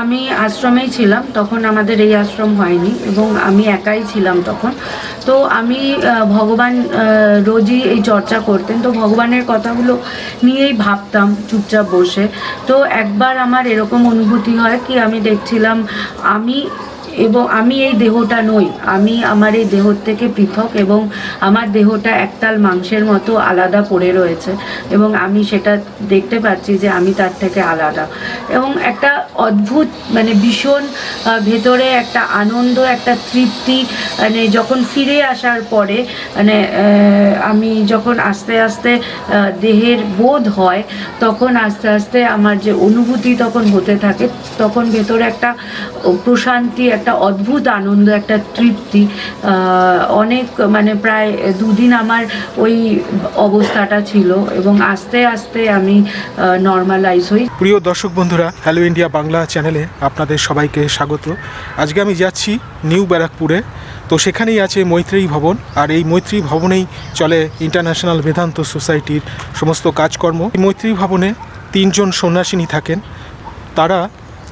আমি আশ্রমেই ছিলাম, তখন আমাদের এই আশ্রম হয়নি এবং আমি একাই ছিলাম তখন। তো আমি ভগবান রোজই এই চর্চা করতেন। তো ভগবানের কথাগুলো নিয়েই ভাবতাম চুপচাপ বসে। তো একবার আমার এরকম অনুভূতি হয় কি আমি দেখছিলাম, আমি এবং আমি এই দেহটা নই। আমি আমার এই দেহ থেকে পৃথক এবং আমার দেহটা একতাল মাংসের মতো আলাদা পড়ে রয়েছে এবং আমি সেটা দেখতে পাচ্ছি যে আমি তার থেকে আলাদা। এবং একটা অদ্ভুত মানে ভীষণ ভেতরে একটা আনন্দ, একটা তৃপ্তি মানে যখন ফিরে আসার পরে মানে আমি যখন আস্তে আস্তে দেহের বোধ হয়, তখন আস্তে আস্তে আমার যে অনুভূতি তখন হতে থাকে। তখন ভেতরে একটা প্রশান্তি একটা অদ্ভুত আনন্দ, একটা তৃপ্তি। অনেক মানে প্রায় দুদিন আমার ওই অবস্থাটা ছিল এবং আস্তে আস্তে আমি নর্মালাইজ হই। প্রিয় দর্শক বন্ধুরা হ্যালো ইন্ডিয়া বাংলা চ্যানেলে আপনাদের সবাইকে স্বাগত। আজকে আমি যাচ্ছি নিউ ব্যারাকপুরে। তো সেখানেই আছে মৈত্রেয়ী ভবন। আর এই মৈত্রী ভবনেই চলে ইন্টারন্যাশনাল বেদান্ত সোসাইটির সমস্ত কাজকর্ম। মৈত্রী ভবনে তিনজন সন্ন্যাসিনী থাকেন। তারা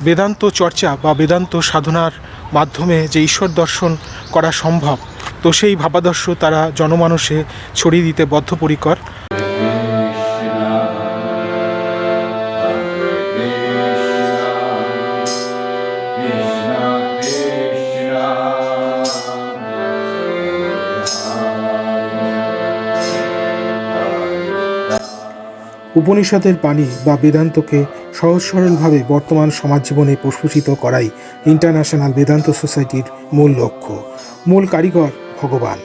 বেদান্ত চর্চা বা বেদান্ত সাধনার মাধ্যমে যে ঈশ্বর দর্শন করা সম্ভব, তো সেই ভাবাদর্শ তারা জনমানসে ছড়িয়ে দিতে বদ্ধপরিকর। উপনিষদের বাণী বা বেদান্তকে সহজ সরলভাবে বর্তমান সমাজ জীবনে প্রস্ফুটিত করাই ইন্টারন্যাশনাল বেদান্ত সোসাইটির মূল লক্ষ্য। মূল কারিগর ভগবান।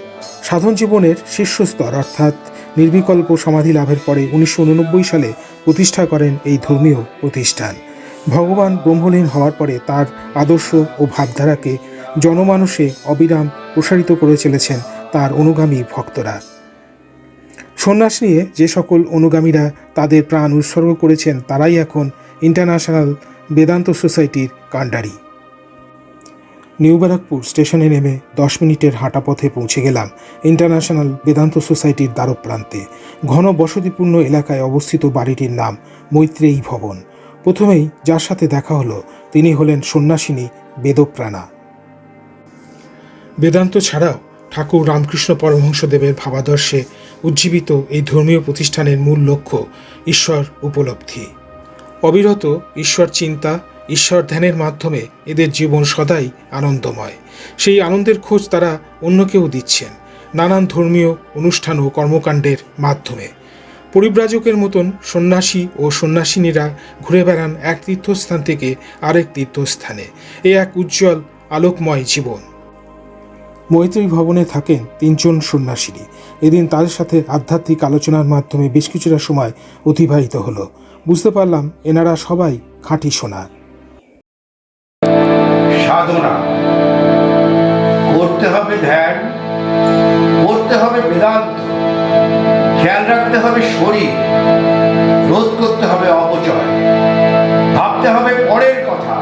সাধন জীবনের শীর্ষস্তর অর্থাৎ নির্বিকল্প সমাধি লাভের পরে উনিশশো উননব্বই সালে প্রতিষ্ঠা করেন এই ধর্মীয় প্রতিষ্ঠান। ভগবান ব্রহ্মলীন হওয়ার পরে তার আদর্শ ও ভাবধারাকে জনমানুষে অবিরাম প্রসারিত করে চলেছেন তার অনুগামী ভক্তরা। সন্ন্যাস নিয়ে যে সকল অনুগামীরা তাদের প্রাণ উৎসর্গ করেছেন, তারাই এখন ইন্টারন্যাশনাল বেদান্ত সোসাইটির কাণ্ডারি। নিউ ব্যারাকপুর স্টেশনে নেমে দশ মিনিটের হাঁটা পথে পৌঁছে গেলাম ইন্টারন্যাশনাল বেদান্ত সোসাইটির দ্বারপ্রান্তে। ঘন বসতিপূর্ণ এলাকায় অবস্থিত বাড়িটির নাম মৈত্রেয়ী ভবন। প্রথমেই যার সাথে দেখা হলো, তিনি হলেন সন্ন্যাসিনী বেদপ্রাণা। বেদান্ত ছাড়াও ঠাকুর রামকৃষ্ণ পরমহংসদেবের ভাবাদর্শে উজ্জীবিত এই ধর্মীয় প্রতিষ্ঠানের মূল লক্ষ্য ঈশ্বর উপলব্ধি। অবিরত ঈশ্বর চিন্তা, ঈশ্বর ধ্যানের মাধ্যমে এদের জীবন সদাই আনন্দময়। সেই আনন্দের খোঁজ তারা অন্যকেও দিচ্ছেন, নানান ধর্মীয় অনুষ্ঠান ও কর্মকাণ্ডের মাধ্যমে। পরিব্রাজকের মতন সন্ন্যাসী ও সন্ন্যাসিনীরা ঘুরে বেড়ান এক তীর্থস্থান থেকে আরেক তীর্থস্থানে। এ এক উজ্জ্বল, আলোকময় জীবন। মৈত্রী ভবনে থাকেন তিনজন সন্ন্যাসিনী এদিন তাদের সাথে আধ্যাত্মিক আলোচনার মাধ্যমে বেশ কিছুটা সময় অতিবাহিত হলো। বুঝতে পারলাম এনারা সবাই খাঁটি সোনার সাধনা। করতে হবে ধ্যান, করতে হবে বেদান্ত, খেয়াল রাখতে হবে শরীর, রোধ করতে হবে অপচয়, ভাবতে হবে পরের কথা,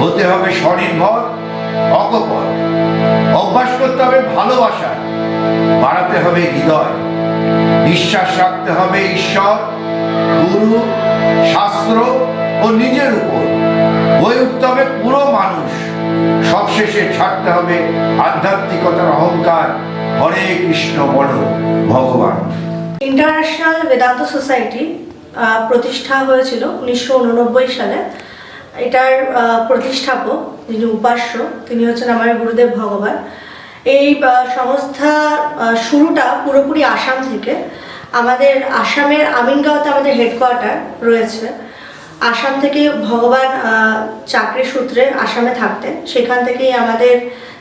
হতে হবে স্বনির্ভর, অকপট। অভ্যাস করতে হবে ভালোবাসা। বাড়াতে হবে হৃদয়। বিশ্বাস রাখতে হবে ঈশ্বর, গুরু, শাস্ত্র ও নিজের উপর। হয়ে উঠতে হবে পুরো মানুষ। সবশেষে ছাড়তে হবে আধ্যাত্মিকতার অহংকার। হরে কৃষ্ণ, বলো ভগবান। ইন্টারন্যাশনাল বেদান্ত সোসাইটি প্রতিষ্ঠা হয়েছিল উনিশশো উননব্বই সালে। এটার প্রতিষ্ঠাপক যিনি উপাস্য, তিনি হচ্ছেন আমার গুরুদেব ভগবান। এই সংস্থা শুরুটা পুরোপুরি আসাম থেকে। আমাদের আসামের আমিনগাঁওতে আমাদের হেডকোয়ার্টার রয়েছে। আসাম থেকে ভগবান চাকরি সূত্রে আসামে থাকতেন। সেখান থেকেই আমাদের,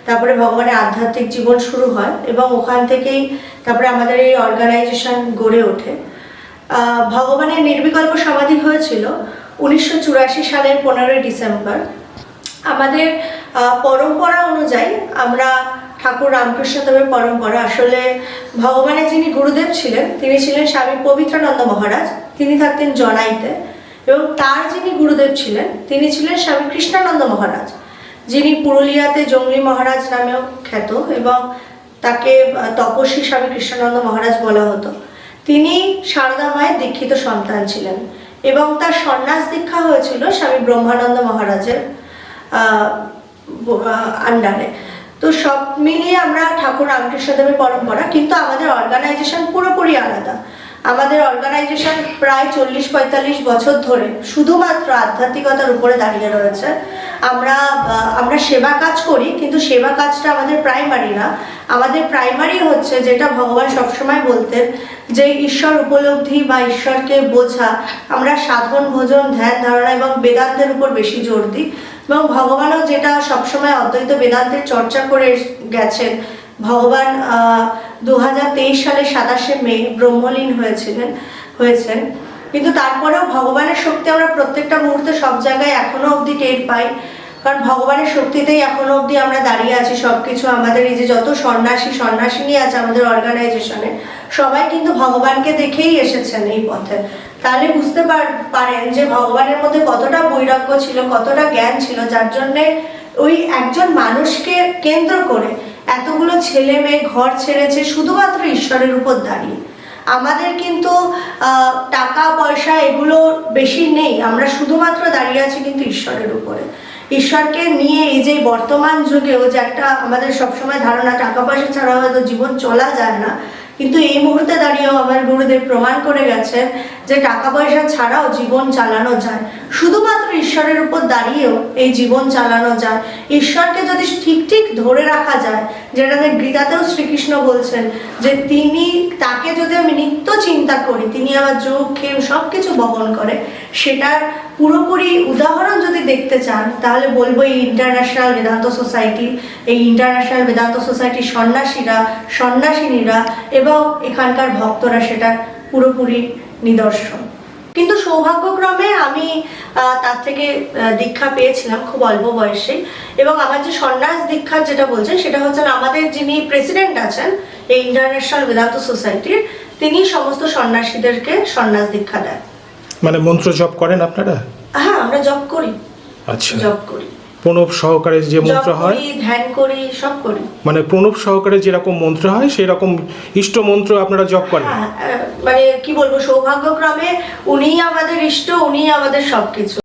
তারপরে ভগবানের আধ্যাত্মিক জীবন শুরু হয় এবং ওখান থেকেই তারপরে আমাদের এই অর্গানাইজেশন গড়ে ওঠে। ভগবানের নির্বিকল্প সমাধি হয়েছিল উনিশশো চুরাশি সালের পনেরোই ডিসেম্বর। আমাদের পরম্পরা অনুযায়ী আমরা ঠাকুর রামকৃষ্ণদেবের পরম্পরা। আসলে ভগবানের যিনি গুরুদেব ছিলেন, তিনি ছিলেন স্বামী পবিত্রানন্দ মহারাজ। তিনি থাকতেন জনাইতে এবং তার যিনি গুরুদেব ছিলেন, তিনি ছিলেন স্বামী কৃষ্ণানন্দ মহারাজ, যিনি পুরুলিয়াতে জঙ্গলি মহারাজ নামেও খ্যাত এবং তাকে তপস্বী স্বামী কৃষ্ণানন্দ মহারাজ বলা হতো। তিনি সারদা মায়ের দীক্ষিত সন্তান ছিলেন এবং তার সন্ন্যাস দীক্ষা হয়েছিল স্বামী ব্রহ্মানন্দ মহারাজের। আন্ডারে। তো সব মিলিয়ে আমরা ঠাকুর রামকৃষ্ণদেবের পরম্পরা, কিন্তু আমাদের অর্গানাইজেশন পুরোপুরি আলাদা। আমাদের অর্গানাইজেশন প্রায় চল্লিশ, পঁয়তাল্লিশ বছর ধরে শুধুমাত্র আধ্যাত্মিকতার উপরে দাঁড়িয়ে রয়েছে। আমরা আমরা সেবা কাজ করি, কিন্তু সেবা কাজটা আমাদের প্রাইমারি না। আমাদের প্রাইমারি হচ্ছে যেটা ভগবান সবসময় বলতেন যে ঈশ্বর উপলব্ধি বা ঈশ্বরকে বোঝা। আমরা সাধন, ভোজন, ধ্যান, ধারণা এবং বেদান্তের উপর বেশি জোর দিই। এবং ভগবানও যেটা সবসময় অদ্বৈত বেদান্তের চর্চা করে গেছেন, ভগবান দু সালের সাতাশে মে ব্রহ্মলীন হয়েছিলেন, হয়েছেন। কিন্তু তারপরেও ভগবানের শক্তি আমরা প্রত্যেকটা মুহূর্তে সব জায়গায় এখনও অবধি টের পাই। কারণ ভগবানের শক্তিতেই এখনও অবধি আমরা দাঁড়িয়ে আছি, সবকিছু আমাদের এই যে যত সন্ন্যাসী, সন্ন্যাসিনী আছে আমাদের অর্গানাইজেশনে সবাই কিন্তু ভগবানকে দেখেই এসেছেন এই পথে। তাহলে বুঝতে পার- পারেন যে ভগবানের মধ্যে কতটা বৈরাগ্য ছিল, কতটা জ্ঞান ছিল, যার জন্যে ওই একজন মানুষকে কেন্দ্র করে এতগুলো ছেলে মেয়ে ঘর ছেড়েছে শুধুমাত্র ঈশ্বরের উপর দাঁড়িয়ে। আমাদের কিন্তু টাকা, পয়সা এগুলো বেশি নেই। আমরা শুধুমাত্র দাঁড়িয়ে আছি কিন্তু ঈশ্বরের উপরে। ঈশ্বরকে নিয়ে এই যে বর্তমান যুগেও যে একটা আমাদের সবসময় ধারণা, টাকা পয়সা ছাড়া হয়তো জীবন চলা যায় না। কিন্তু এই মুহূর্তে দাঁড়িয়েও আমার গুরুদেব প্রমাণ করে গেছেন যে টাকা পয়সা ছাড়াও জীবন চালানো যায়। শুধুমাত্র ঈশ্বরের উপর দাঁড়িয়েও এই জীবন চালানো যায়। ঈশ্বরকে যদি ঠিক ঠিক ধরে রাখা যায়, যেটাতে গীতাতেও শ্রীকৃষ্ণ বলছেন যে তিনি, তাকে যদি আমি নিত্য চিন্তা করি, তিনি আমার যোগ খেম সব কিছু বহন করে, সেটার পুরোপুরি উদাহরণ যদি দেখতে চান, তাহলে বলব এই ইন্টারন্যাশনাল বেদান্ত সোসাইটি, এই ইন্টারন্যাশনাল বেদান্ত সোসাইটির সন্ন্যাসীরা, সন্ন্যাসিনীরা এবং এখানকার ভক্তরা সেটা পুরোপুরি নিদর্শন। কিন্তু সৌভাগ্যক্রমে আমি তার থেকে দীক্ষা পেয়েছিলাম খুব অল্প বয়সে এবং আমার যে সন্ন্যাস দীক্ষার যেটা বলছেন সেটা হচ্ছেন আমাদের যিনি প্রেসিডেন্ট আছেন এই ইন্টারন্যাশনাল বেদান্ত সোসাইটির তিনি সমস্ত সন্ন্যাসীদেরকে সন্ন্যাস দীক্ষা দেন। মানে মন্ত্র জপ করেন আপনারা? হ্যাঁ আমরা জব করি। আচ্ছা। জব করি। প্রণব সহকারে যে মন্ত্র হয় ধ্যান করি সব করি। মানে প্রণব সহকারে যেরকম মন্ত্র হয় সেই রকম ইষ্ট মন্ত্র আপনারা জপ করেন? হ্যাঁ মানে কি বলব সৌভাগ্যক্রমে উনিই আমাদের ইষ্ট উনিই আমাদের সবকিছু।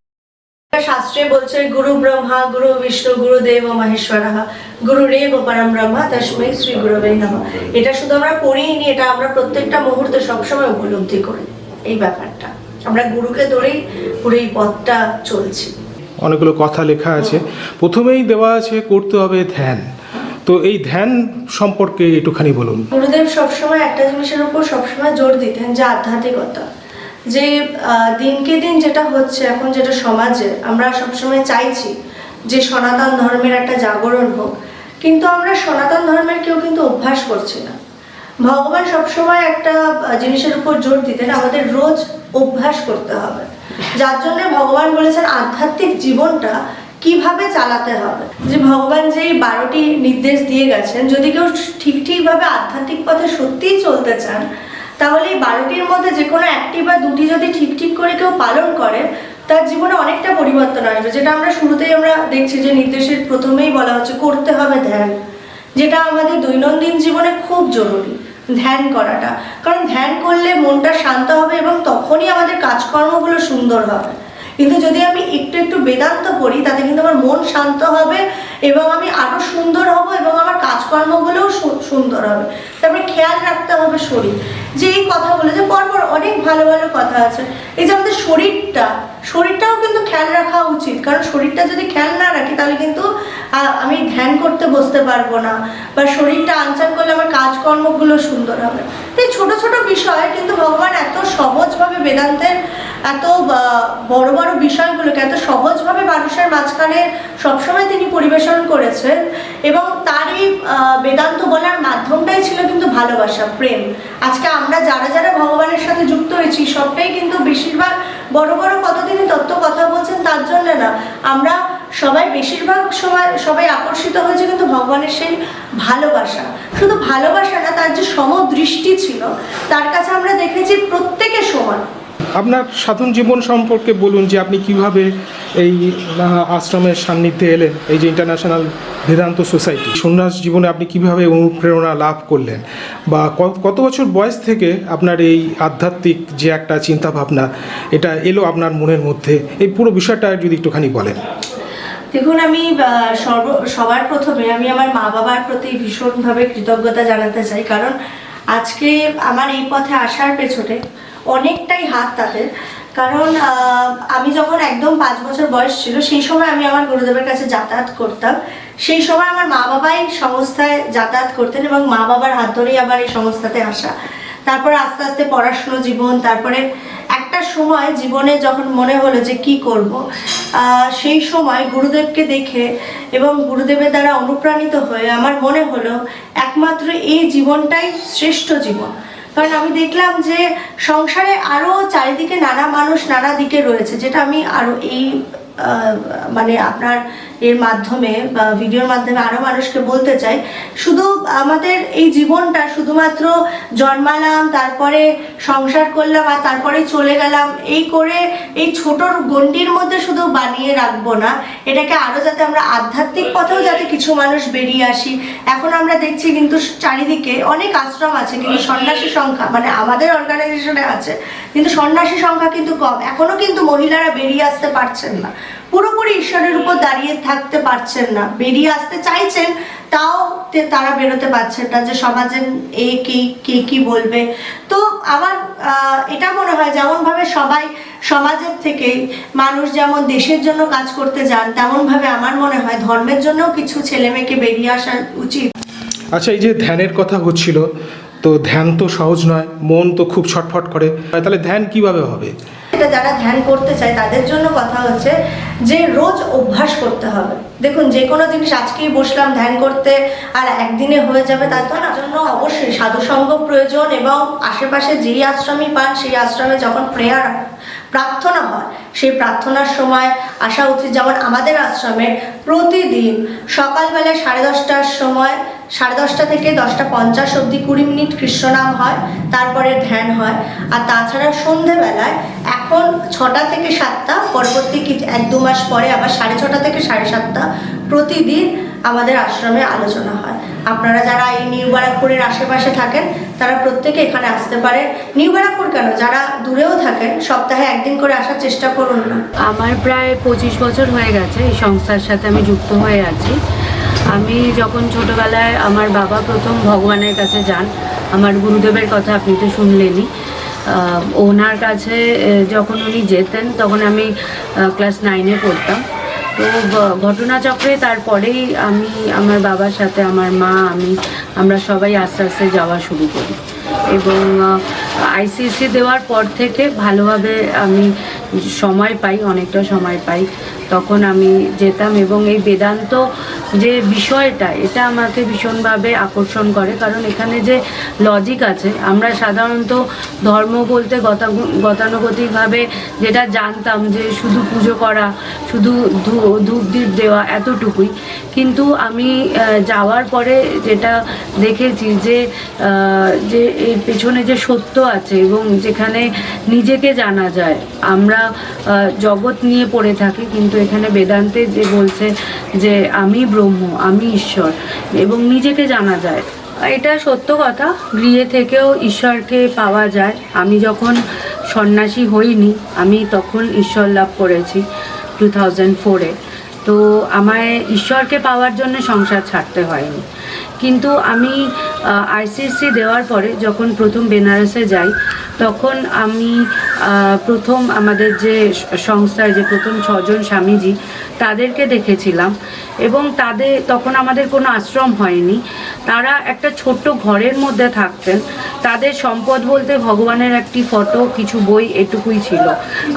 শাস্ত্রে বলছে গুরু ব্রহ্মা গুরু বিষ্ণু গুরু দেব মহেশ্বর গুরু রেব পরম ব্রহ্মা তস্মৈ শ্রী গুরবে নম। এটা শুধু আমরা পড়িনি এটা আমরা প্রত্যেকটা মুহূর্তে সবসময় উপলব্ধি করি এই ব্যাপারটা। আমরা গুরুকে ধরেই পুরো এই পথটা চলছি। অনেকগুলো কথা লেখা আছে। প্রথমেই দেওয়া আছে, করতে হবে ধ্যান। তো এই ধ্যান সম্পর্কে একটুখানি বলুন। গুরুদেব সবসময় একটা জিনিসের উপর সবসময় জোর দিতেন, যে আধ্যাত্মিকতা। যে দিনকে দিন যেটা হচ্ছে এখন যেটা সমাজে, আমরা সবসময় চাইছি যে সনাতন ধর্মের একটা জাগরণ হোক। কিন্তু আমরা সনাতন ধর্মের কেউ কিন্তু অভ্যাস করছি না। ভগবান সবসময় একটা জিনিসের উপর জোর দিতেন। আমাদের রোজ অভ্যাস করতে হবে। যার জন্য ভগবান বলেছেন আধ্যাত্মিক জীবনটা কীভাবে চালাতে হবে। যে ভগবান যে এই বারোটি নির্দেশ দিয়ে গেছেন, যদি কেউ ঠিক ঠিকভাবে আধ্যাত্মিক পথে সত্যিই চলতে চান, তাহলে এই বারোটির মধ্যে যে কোনো একটি বা দুটি যদি ঠিক ঠিক করে কেউ পালন করে, তার জীবনে অনেকটা পরিবর্তন আসবে। যেটা আমরা শুরুতেই আমরা দেখছি যে নির্দেশের প্রথমেই বলা হচ্ছে করতে হবে ধ্যান, যেটা আমাদের দৈনন্দিন জীবনে খুব জরুরি। ধ্যান করাটা। কারণ ধ্যান করলে মনটা শান্ত হবে এবং তখনই আমাদের কাজকর্মগুলো সুন্দর হবে। কিন্তু যদি আমি একটু একটু বেদান্ত করি, তাতে কিন্তু আমার মন শান্ত হবে এবং আমি আরও সুন্দর হব এবং আমার কাজকর্মগুলোও সুন্দর হবে। তারপরে খেয়াল রাখতে হবে শরীর। যে এই কথাগুলো, যে পরপর অনেক ভালো ভালো কথা আছে। এই যে আমাদের শরীরটা, শরীরটাও কিন্তু খেয়াল রাখা উচিত। কারণ শরীরটা যদি খেয়াল না রাখি, তাহলে কিন্তু আমি ধ্যান করতে বসতে পারব না বা শরীরটা আনচান করলে আমার কাজকর্মগুলো সুন্দর হবে। তো এই ছোট ছোট বিষয়, কিন্তু ভগবান এত সহজভাবে বেদান্তের এত বড় বড় বিষয়গুলোকে এত সহজভাবে মানুষের মাঝখানে সবসময় তিনি পরিবেশন করেছেন এবং তারই বেদান্ত বলার মাধ্যমটাই ছিল কিন্তু ভালোবাসা, প্রেম। আজকে আমরা যারা যারা ভগবানের সাথে যুক্ত হয়েছি, সবটাই কিন্তু বেশিরভাগ বড় বড় কত তিনি তত্ত্ব কথা বলছেন তার জন্য না। আমরা সবাই বেশিরভাগ সময় সবাই আকর্ষিত হয়েছে কিন্তু ভগবানের সেই ভালোবাসা। শুধু ভালোবাসা না, তার যে সমদৃষ্টি ছিল, তার কাছে আমরা দেখেছি প্রত্যেকে আপনার সাধন জীবন সম্পর্কে বলুন যে আপনি কীভাবে এই আশ্রমের সান্নিধ্যে এলেন, এই যে ইন্টারন্যাশনাল বেদান্ত সোসাইটি সন্ন্যাস জীবনে আপনি কীভাবে অনুপ্রেরণা লাভ করলেন? বা কত বছর বয়স থেকে আপনার এই আধ্যাত্মিক যে একটা চিন্তা ভাবনা এটা এলো আপনার মনের মধ্যে? এই পুরো বিষয়টা যদি একটুখানি বলেন। দেখুন, আমি সর্ব, সবার প্রথমে আমি আমার মা বাবার প্রতি ভীষণভাবে কৃতজ্ঞতা জানাতে চাই। কারণ আজকে আমার এই পথে আসার পেছনে অনেকটাই হাত তাদের। কারণ আমি যখন একদম পাঁচ বছর বয়স ছিল, সেই সময় আমি আমার গুরুদেবের কাছে যাতায়াত করতাম। সেই সময় আমার মা বাবাই সংস্থায় যাতায়াত করতেন এবং মা বাবার হাত ধরেই আবার এই সংস্থাতে আসা। তারপর আস্তে আস্তে পড়াশুনো জীবন, তারপরে একটা সময় জীবনে যখন মনে হলো যে কি করব সেই সময় গুরুদেবকে দেখে এবং গুরুদেবের দ্বারা অনুপ্রাণিত হয়ে আমার মনে হলো, একমাত্র এই জীবনটাই শ্রেষ্ঠ জীবন। কারণ আমি দেখলাম যে সংসারে আরও চারিদিকে নানা মানুষ নানা দিকে রয়েছে, যেটা আমি আরও এই মানে আপনার এর মাধ্যমে বা ভিডিওর মাধ্যমে আরও মানুষকে বলতে চাই, শুধু আমাদের এই জীবনটা শুধুমাত্র জন্মালাম, তারপরে সংসার করলাম আর তারপরে চলে গেলাম, এই করে এই ছোট গণ্ডির মধ্যে শুধু বানিয়ে রাখব না, এটাকে আরও যাতে আমরা আধ্যাত্মিক পথেও যাতে কিছু মানুষ বেরিয়ে আসি। এখন আমরা দেখছি কিন্তু চারিদিকে অনেক আশ্রম আছে, কিন্তু সন্ন্যাসী সংখ্যা মানে আমাদের অর্গানাইজেশনে আছে, কিন্তু সন্ন্যাসী সংখ্যা কিন্তু কম। এখনও কিন্তু মহিলারা বেরিয়ে আসতে পারছেন না। পুরোপুরি ঈশ্বরের উপর দাঁড়িয়ে থাকতে পারছেন না বেরিয়ে আসতে চাইছেন তাও তারা বেরোতে পারছেন না যে সমাজে এ কে কে কি বলবে। তো আমার এটা মনে হয় যেমনভাবে সবাই সমাজের থেকে মানুষ যেমন দেশের জন্য কাজ করতে যান তেমনভাবে আমার মনে হয় ধর্মের জন্যও কিছু ছেলে মেয়েকে বেরিয়ে আসা উচিত। আচ্ছা এই যে ধ্যানের কথা হচ্ছিল তো ধ্যান তো সহজ নয় মন তো খুব ছটফট করে। তাহলে ধ্যান কীভাবে হবে? এটা যারা ধ্যান করতে চায় তাদের জন্য কথা হচ্ছে যে রোজ অভ্যাস করতে হবে। দেখুন, যে কোনো জিনিস আজকেই বসলাম ধ্যান করতে আর একদিনে হয়ে যাবে, তার তো না জন্য অবশ্যই সাধুসঙ্গ প্রয়োজন এবং আশেপাশে যেই আশ্রমই পান, সেই আশ্রমে যখন প্রেয়ার, প্রার্থনা হয়, সেই প্রার্থনার সময় আসা উচিত। যেমন আমাদের আশ্রমে প্রতিদিন সকালবেলা সাড়ে দশটার সময় সাড়ে দশটা থেকে দশটা পঞ্চাশ অবধি কুড়ি মিনিট কৃষ্ণনাম হয়, তারপরে ধ্যান হয়। আর তাছাড়া সন্ধেবেলায় এখন ছটা থেকে সাতটা, পরবর্তী এক দু মাস পরে আবার সাড়ে ছটা থেকে সাড়ে সাতটা প্রতিদিন আমাদের আশ্রমে আলোচনা হয়। আপনারা যারা এই নিউ ব্যারাকপুরের আশেপাশে থাকেন, তারা প্রত্যেকে এখানে আসতে পারেন। নিউ ব্যারাকপুর কেন? যারা দূরেও থাকেন, সপ্তাহে একদিন করে আসার চেষ্টা করুন না। আমার প্রায় পঁচিশ বছর হয়ে গেছে এই সংস্থার সাথে আমি যুক্ত হয়ে আছি। আমি যখন ছোটবেলায় আমার বাবা প্রথম ভগবানের কাছে যান, আমার গুরুদেবের কথা আপনি তো শুনলেনই ওনার কাছে যখন উনি যেতেন, তখন আমি ক্লাস নাইনে পড়তাম। তো ঘটনাচক্রে তারপরেই আমি, আমার বাবার সাথে, আমার মা, আমি, আমরা সবাই আস্তে আস্তে যাওয়া শুরু করি। এবং আইসিসি দেওয়ার পর থেকে ভালোভাবে আমি সময় পাই, অনেকটা সময় পাই। তখন আমি যেতাম এবং এই বেদান্ত যে বিষয়টা, এটা আমাকে ভীষণভাবে আকর্ষণ করে। কারণ এখানে যে লজিক আছে, আমরা সাধারণত ধর্ম বলতে গতানুগতিকভাবে যেটা জানতাম যে শুধু পুজো করা, শুধু ধূপ দ্বীপ দেওয়া এতটুকুই। কিন্তু আমি যাওয়ার পরে যেটা দেখেছি যে যে এর পেছনে যে সত্য আছে এবং যেখানে নিজেকে জানা যায়, আমরা জগৎ নিয়ে পড়ে থাকি, কিন্তু এখানে বেদান্তে যে বলছে যে, আমি ব্রহ্ম, আমি ঈশ্বর এবং নিজেকে জানা যায়। এটা সত্য কথা, গৃহে থেকেও ঈশ্বরকে পাওয়া যায়। আমি যখন সন্ন্যাসী হইনি, আমি তখন ঈশ্বর লাভ করেছি। টু থাউজেন্ড ফোরে তো আমায় ঈশ্বরকে পাওয়ার জন্য সংসার ছাড়তে হয়নি। কিন্তু আমি আইসিএসসি দেওয়ার পরে যখন প্রথম বেনারসে যাই, তখন আমি প্রথম আমাদের যে সংস্থার যে প্রথম ছজন স্বামীজি, তাদেরকে দেখেছিলাম এবং তাদের, তখন আমাদের কোনো আশ্রম হয়নি। তারা একটা ছোট্ট ঘরের মধ্যে থাকতেন। তাদের সম্পদ বলতে ভগবানের একটি ফটো, কিছু বই এটুকুই ছিল।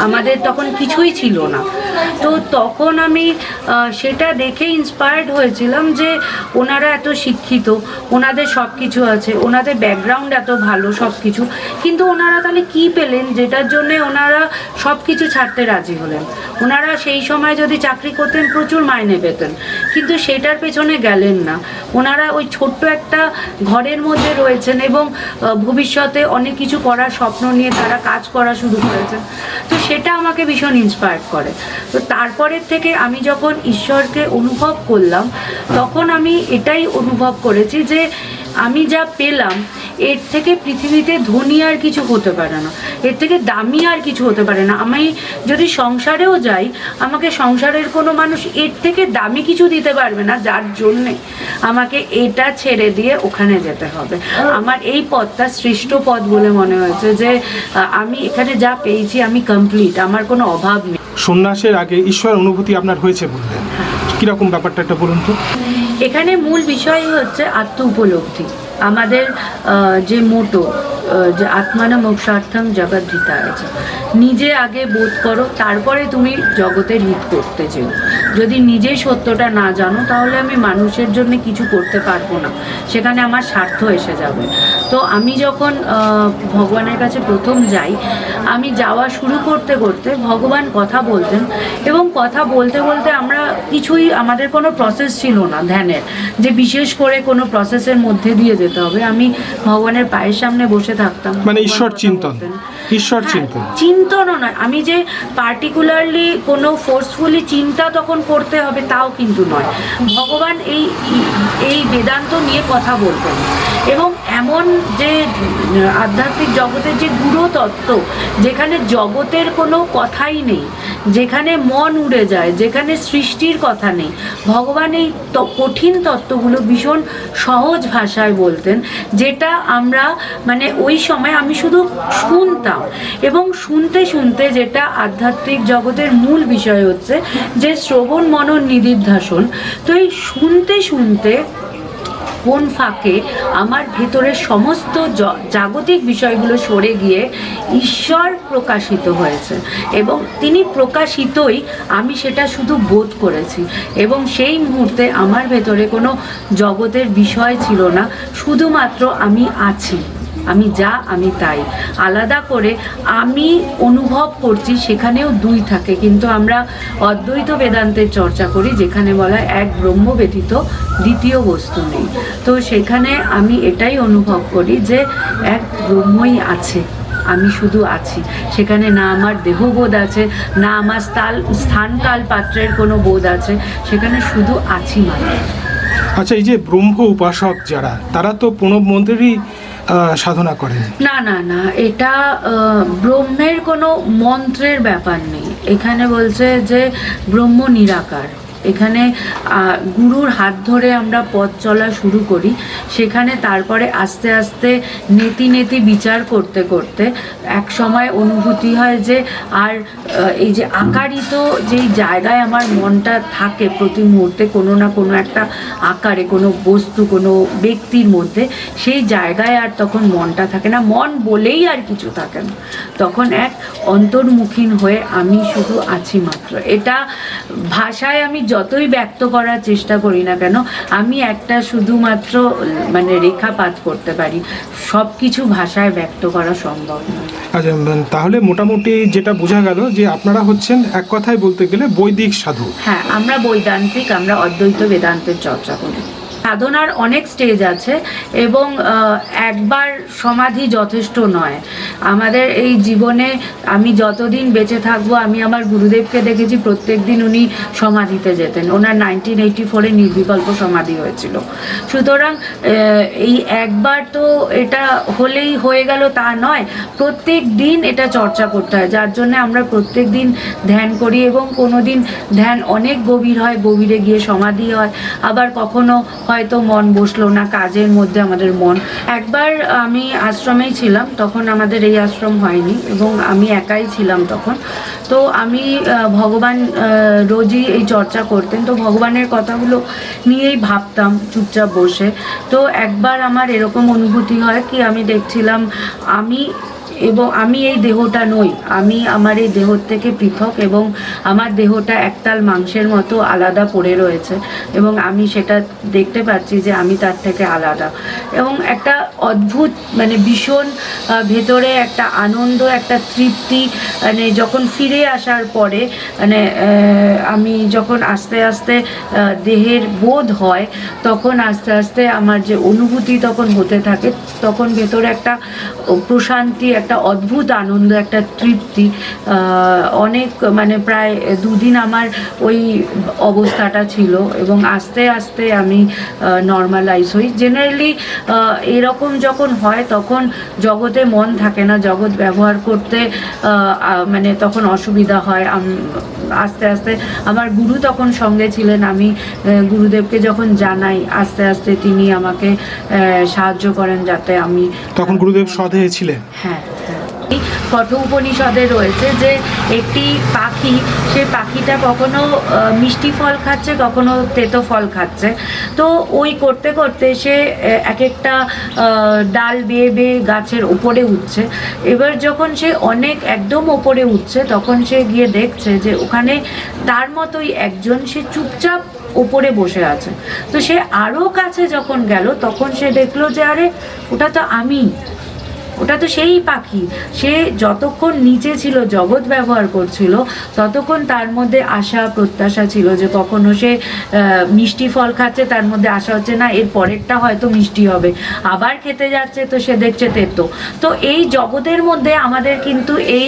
আমাদের তখন কিছুই ছিল না। তো তখন আমি সেটা দেখে ইন্সপায়ার্ড হয়েছিলাম যে ওনারা এত শিক্ষিত ওনাদের সব কিছু আছে, ওনাদের ব্যাকগ্রাউন্ড এত ভালো সব কিছু কিন্তু ওনারা তাহলে কি পেলেন? যেটার জন্য ওনারা সব কিছু ছাড়তে রাজি হলেন। ওনারা সেই সময় যদি চাকরি করতেন, প্রচুর মাইনে পেতেন, কিন্তু সেটার পেছনে গেলেন না। ওনারা ওই ছোট্ট একটা ঘরের মধ্যে রয়েছেন এবং ভবিষ্যতে অনেক কিছু করার স্বপ্ন নিয়ে তারা কাজ করা শুরু করেছেন। তো সেটা আমাকে ভীষণ ইন্সপায়ার করে। তো তারপরের থেকে আমি যখন ঈশ্বরকে অনুভব করলাম, তখন আমি এটাই অনুভব করেছি যে আমি যা পেলাম এর থেকে পৃথিবীতে ধনী আর কিছু হতে পারে না। এর থেকে দামি আর কিছু হতে পারে না। আমি যদি সংসারেও যাই আমাকে সংসারের কোনো মানুষ এর থেকে দামি কিছু দিতে পারবে না। যার জন্যে আমাকে এটা ছেড়ে দিয়ে ওখানে যেতে হবে। আমার এই পথটা সৃষ্ট পথ বলে মনে হয়েছে যে আমি এখানে যা পেয়েছি আমি কমপ্লিট আমার কোনো অভাব নেই। সন্ন্যাসের আগে ঈশ্বর অনুভূতি আপনার হয়েছে বললেন কীরকম ব্যাপারটা একটা বলুন তো? এখানে মূল বিষয় হচ্ছে আত্ম উপলব্ধি। আমাদের যে মোটো যে আত্মানা মোক্ষার্থম জগৎ ধৃতা আছে, নিজে আগে বোধ করো, তারপরে তুমি জগতের হিত করতে চেও যদি নিজে সত্যটা না জানো, তাহলে আমি মানুষের জন্য কিছু করতে পারব না। সেখানে আমার স্বার্থ এসে যাবে। তো আমি যখন ভগবানের কাছে প্রথম যাই আমি যাওয়া শুরু করতে করতে ভগবান কথা বলতেন এবং কথা বলতে বলতে আমরা কিছুই আমাদের কোনো প্রসেস ছিল না ধ্যানের যে বিশেষ করে কোনো প্রসেসের মধ্যে দিয়ে যেতে হবে। আমি ভগবানের পায়ের সামনে বসে থাকতাম। মানে ঈশ্বর চিন্তন। ঈশ্বর হ্যাঁ, চিন্তন চিন্তনও নয়। আমি যে পার্টিকুলারলি কোনো ফোর্সফুলি চিন্তা তখন করতে হবে তাও কিন্তু নয়। ভগবান এই এই বেদান্ত নিয়ে কথা বলতেন। এবং এমন যে আধ্যাত্মিক জগতের যে গুরু তত্ত্ব যেখানে জগতের কোনো কথাই নেই যেখানে মন উড়ে যায় যেখানে সৃষ্টির কথা নেই ভগবান এই ত- কঠিন তত্ত্বগুলো ভীষণ সহজ ভাষায় বলতেন যেটা আমরা মানে ওই সময় আমি শুধু শুনতাম। এবং শুনতে শুনতে যেটা আধ্যাত্মিক জগতের মূল বিষয় হচ্ছে যে শ্রবণ মনন নিদিধ্যাসন, তো এই শুনতে শুনতে কোন ফাঁকে আমার ভেতরের সমস্ত জাগতিক বিষয়গুলো সরে গিয়ে ঈশ্বর প্রকাশিত হয়েছে। এবং তিনি প্রকাশিতই আমি সেটা শুধু বোধ করেছি। এবং সেই মুহূর্তে আমার ভেতরে কোনো জগতের বিষয় ছিল না, শুধুমাত্র আমি আছি। আমি যা, আমি তাই। আলাদা করে আমি অনুভব করছি, সেখানেও দুই থাকে। কিন্তু আমরা অদ্বৈত বেদান্তের চর্চা করি, যেখানে বলা এক ব্রহ্ম ব্যতীত দ্বিতীয় বস্তু নেই। তো সেখানে আমি এটাই অনুভব করি যে এক ব্রহ্মই আছে, আমি শুধু আছি। সেখানে না আমার দেহবোধ আছে, না আমার স্থান স্থানকাল পাত্রের কোনো বোধ আছে, সেখানে শুধু আছি মাত্র আচ্ছা এই যে ব্রহ্ম উপাসক যারা, তারা তো প্রণব মন্ত্রেরই সাধনা করেন? না না না, এটা ব্রহ্মের কোনো মন্ত্রের ব্যাপার নেই। এখানে বলছে যে ব্রহ্ম নিরাকার। এখানে গুরুর হাত ধরে আমরা পথ চলা শুরু করি। সেখানে তারপরে আস্তে আস্তে নেতি নেতি বিচার করতে করতে এক সময় অনুভূতি হয় যে, আর এই যে আকারিত যেই জায়গায় আমার মনটা থাকে প্রতি মুহূর্তে কোনো না কোনো একটা আকারে, কোনো বস্তু, কোনো ব্যক্তির মধ্যে, সেই জায়গায় আর তখন মনটা থাকে না। মন বলেই আর কিছু থাকে না। তখন এক অন্তর্মুখীন হয়ে আমি শুধু আছি মাত্র। এটা ভাষায় আমি যতই ব্যক্ত করার চেষ্টা করি না কেন আমি একটা শুধুমাত্র মানে রেখাপাত করতে পারি। সব কিছু ভাষায় ব্যক্ত করা সম্ভব নয় আচ্ছা তাহলে মোটামুটি যেটা বোঝা গেল যে আপনারা হচ্ছেন এক কথায় বলতে গেলে বৈদিক সাধু। হ্যাঁ আমরা বৈদান্তিক আমরা অদ্বৈত বেদান্তের চর্চা করি। সাধনার অনেক স্টেজ আছে এবং একবার সমাধি যথেষ্ট নয়। আমাদের এই জীবনে আমি যতদিন বেঁচে থাকব, আমি আমার গুরুদেবকে দেখেছি প্রত্যেক দিন উনি সমাধিতে যেতেন। ওনার নাইনটিন এইটি ফোরে নির্বিকল্প সমাধি হয়েছিল। সুতরাং এই একবার তো এটা হলেই হয়ে গেল, তা নয়। প্রত্যেক দিন এটা চর্চা করতে হয়, যার জন্য আমরা প্রত্যেক দিন ধ্যান করি এবং কোনো দিন ধ্যান অনেক গভীর হয়, গভীরে গিয়ে সমাধি হয়। আবার কখনো হয়তো মন বসল না, কাজের মধ্যে আমাদের মন। একবার আমি আশ্রমেই ছিলাম, তখন আমাদের এই আশ্রম হয়নি এবং আমি একাই ছিলাম তখন। তো আমি ভগবান রোজই এই চর্চা করতেন। তো ভগবানের কথাগুলো নিয়েই ভাবতাম চুপচাপ বসে। তো একবার আমার এরকম অনুভূতি হয় কি আমি দেখছিলাম, আমি এবং আমি এই দেহটা নই। আমি আমার এই দেহর থেকে পৃথক এবং আমার দেহটা একতাল মাংসের মতো আলাদা পড়ে রয়েছে এবং আমি সেটা দেখতে পাচ্ছি যে আমি তার থেকে আলাদা। এবং একটা অদ্ভুত মানে ভীষণ ভেতরে একটা আনন্দ, একটা তৃপ্তি মানে যখন ফিরে আসার পরে মানে আমি যখন আস্তে আস্তে দেহের বোধ হয়, তখন আস্তে আস্তে আমার যে অনুভূতি তখন হতে থাকে, তখন ভেতরে একটা প্রশান্তি, একটা অদ্ভুত আনন্দ, একটা তৃপ্তি অনেক মানে প্রায় দুদিন আমার ওই অবস্থাটা ছিল এবং আস্তে আস্তে আমি নর্মালাইজ হই। জেনারেলি এরকম যখন হয় তখন জগতে মন থাকে না জগৎ ব্যবহার করতে মানে তখন অসুবিধা হয়। আস্তে আস্তে আমার গুরু তখন সঙ্গে ছিলেন আমি গুরুদেবকে যখন জানাই আস্তে আস্তে তিনি আমাকে সাহায্য করেন যাতে আমি তখন গুরুদেব সদেহে ছিলেন? হ্যাঁ। এই কঠ উপনিষদে রয়েছে যে একটি পাখি, সে পাখিটা কখনো মিষ্টি ফল খাচ্ছে, কখনো তেতো ফল খাচ্ছে। তো ওই করতে করতে সে এক একটা ডাল বেয়ে বেয়ে গাছের উপরে উঠছে। এবার যখন সে অনেক একদম ওপরে উঠছে, তখন সে গিয়ে দেখছে যে ওখানে তার মতোই একজন সে চুপচাপ ওপরে বসে আছে। তো সে আরও কাছে যখন গেল, তখন সে দেখল যে, আরে, ওটা তো আমি। ওটা তো সেই পাখি। সে যতক্ষণ নিচে ছিল, জগৎ ব্যবহার করছিল, ততক্ষণ তার মধ্যে আশা, প্রত্যাশা ছিল যে কখনো সে মিষ্টি ফল খাচ্ছে, তার মধ্যে আশা হচ্ছে, না, এর পরেরটা হয়তো মিষ্টি হবে। আবার খেতে যাচ্ছে, তো সে দেখছে তেতো। তো এই জগতের মধ্যে আমাদের কিন্তু এই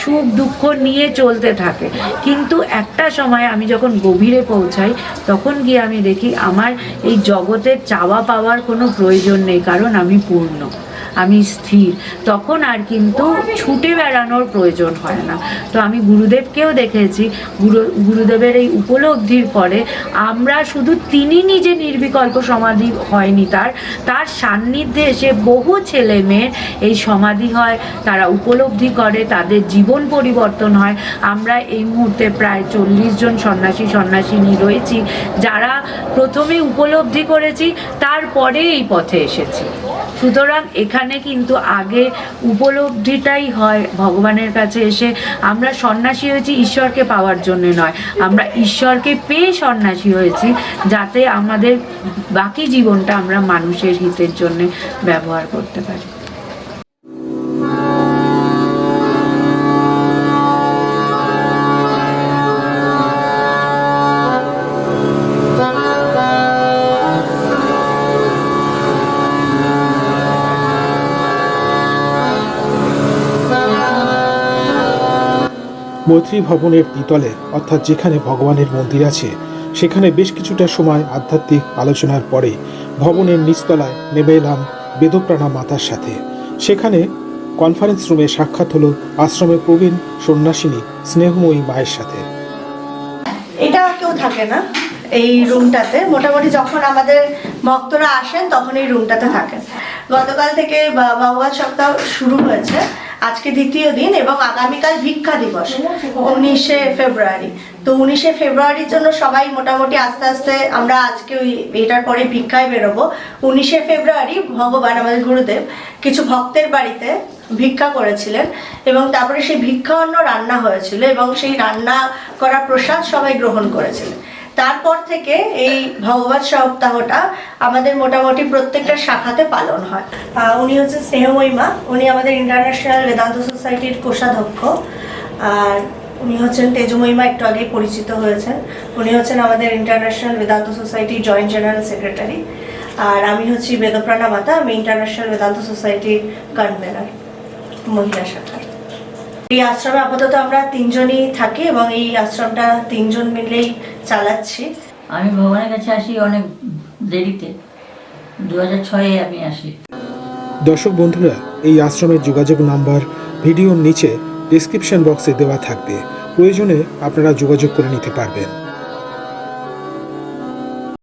সুখ, দুঃখ নিয়ে চলতে থাকে। কিন্তু একটা সময় আমি যখন গভীরে পৌঁছাই, তখন গিয়ে আমি দেখি, আমার এই জগতের চাওয়া পাওয়ার কোনো প্রয়োজন নেই, কারণ আমি পূর্ণ। আমি স্থির। তখন আর কিন্তু ছুটে বেড়ানোর প্রয়োজন হয় না। তো আমি গুরুদেবকেও দেখেছি, গুরু, গুরুদেবের এই উপলব্ধির পরে আমরা শুধু তিনি নিজে নির্বিকল্প সমাধি হয়নি তার। তার সান্নিধ্যে এসে বহু ছেলে মেয়ের এই সমাধি হয়, তারা উপলব্ধি করে, তাদের জীবন পরিবর্তন হয়। আমরা এই মুহূর্তে প্রায় চল্লিশ জন সন্ন্যাসী, সন্ন্যাসিনী রয়েছি, যারা প্রথমে উপলব্ধি করেছি, তারপরে এই পথে এসেছি। সুতরাং এখানে কিন্তু আগে উপলব্ধিটাই হয় ভগবানের কাছে এসে। আমরা সন্ন্যাসী হয়েছি ঈশ্বরকে পাওয়ার জন্য নয়। আমরা ঈশ্বরকে পেয়ে সন্ন্যাসী হয়েছি যাতে আমাদের বাকি জীবনটা আমরা মানুষের হিতের জন্যে ব্যবহার করতে পারি। মৈত্রী ভবনের দ্বিতলে, অর্থাৎ যেখানে ভগবানের মন্দির আছে, সেখানে বেশ কিছুটা সময় আধ্যাত্মিক আলোচনার পরে ভবনের নিচতলায় নেমে এলাম বেদপ্রাণা মাতার সাথে। সেখানে কনফারেন্স রুমে সাক্ষাৎ হলো আশ্রমের প্রবীণ সন্ন্যাসিনী, স্নেহময়ী মায়ের সাথে। এটা কেউ থাকে না এই রুমটাতে মোটামুটি যখন আমাদের ভক্তরা আসেন, তখন এই রুমটাতে থাকেন। গতকাল থেকে বা- ভগবত সপ্তাহ শুরু হয়েছে। আজকে দ্বিতীয় দিন এবং আগামীকাল ভিক্ষা দিবস, উনিশে ফেব্রুয়ারি। তো উনিশে ফেব্রুয়ারির জন্য সবাই মোটামুটি আস্তে আস্তে আমরা আজকে ওই এটার পরে ভিক্ষায় বেরোবো। উনিশে ফেব্রুয়ারি ভগবান আমাদের গুরুদেব কিছু ভক্তের বাড়িতে ভিক্ষা করেছিলেন এবং তারপরে সেই ভিক্ষা অন্ন রান্না হয়েছিল এবং সেই রান্না করা প্রসাদ সবাই গ্রহণ করেছিলেন। তারপর থেকে এই ভগবত সপ্তাহটা আমাদের মোটামুটি প্রত্যেকটা শাখাতে পালন হয়। উনি হচ্ছেন স্নেহময়ীমা। উনি আমাদের ইন্টারন্যাশনাল বেদান্ত সোসাইটির কোষাধ্যক্ষ। আর উনি হচ্ছেন তেজময়ীমা, একটু আগেই পরিচিত হয়েছেন। উনি হচ্ছেন আমাদের international Vedanta society joint general secretary আর আমি হচ্ছি বেদপ্রাণা মাতা, আমি ইন্টারন্যাশনাল বেদান্ত সোসাইটির কনভেনার মহিলা শাখার। এই আশ্রমে আপাতত আমরা তিনজনই থাকি এবং এই আশ্রমটা তিনজন মিলেই চালাচ্ছি। আমি ভগবানের কাছে আসি অনেক দেরিতে। দু হাজার ছয়ে আমি আসি। দর্শক বন্ধুরা এই আশ্রমের যোগাযোগ নাম্বার ভিডিওর নিচে ডিসক্রিপশন বক্সে দেওয়া থাকবে। প্রয়োজনে আপনারা যোগাযোগ করে নিতে পারবেন।